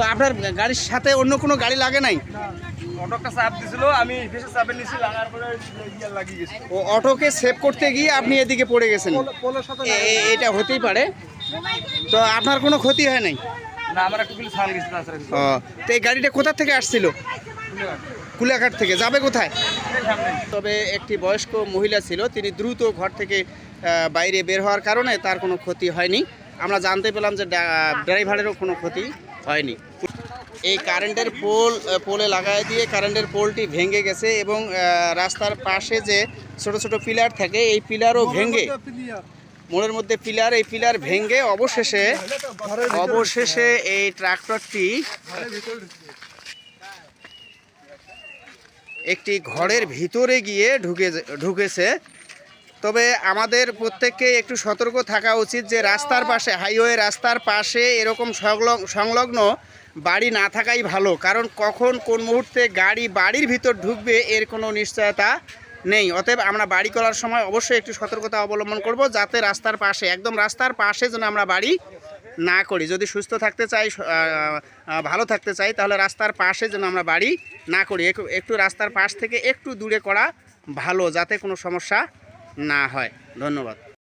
তো আপনার গাড়ির সাথে অন্য কোনো গাড়ি লাগে নাই? অটোটা চাপ দিছিল আমি বেশি চাপে নিছি লাগার পরে ইয়ে লাগিয়ে গেছি। ও অটোকে সেভ করতে গিয়ে আপনি এদিকে পড়ে গেছেন। এটা হতেই পারে। তো আপনার কোনো ক্ষতি হয় নাই? না আমার একটু ছাল গেছে ও তো এই গাড়িটা কোথা থেকে আসছিল? কুলাঘাট থেকে। যাবে কোথায়? তবে একটি বয়স্ক মহিলা ছিল তিনি দ্রুত ঘর থেকে বাইরে বের হওয়ার কারণে তার কোনো ক্ষতি হয়নি। আমরা জানতে পেলাম যে ড্রাইভারেরও কোনো ক্ষতি হয়নি। এই কারেন্টের পোল পোলে লাগাই দিয়ে কারেন্টের পোলটি ভেঙে গেছে এবং রাস্তার পাশে যে ছোট ছোট পিলার থাকে এই পিলারও ভেঙে মোড়ের মধ্যে পিলার এই পিলার ভেঙে অবশেষে অবশেষে এই ট্রাক্টরটি একটি ঘরের ভিতরে গিয়ে ঢুকে ঢুকেছে। তবে আমাদের প্রত্যেককে একটু সতর্ক থাকা উচিত যে রাস্তার পাশে, হাইওয়ে রাস্তার পাশে এরকম সংলগ- সংলগ্ন বাড়ি না থাকাই ভালো। কারণ কখন কোন মুহূর্তে গাড়ি বাড়ির ভিতর ঢুকবে এর কোনো নিশ্চয়তা নেই। অতএব আমরা বাড়ি করার সময় অবশ্যই একটু সতর্কতা অবলম্বন করব যাতে রাস্তার পাশে, একদম রাস্তার পাশে যেন আমরা বাড়ি না করি। যদি সুস্থ থাকতে চাই ভালো থাকতে চাই, তাহলে রাস্তার পাশে যেন আমরা বাড়ি না করি। একটু রাস্তার পাশ থেকে একটু দূরে করা ভালো, যাতে কোনো সমস্যা না হয়। ধন্যবাদ।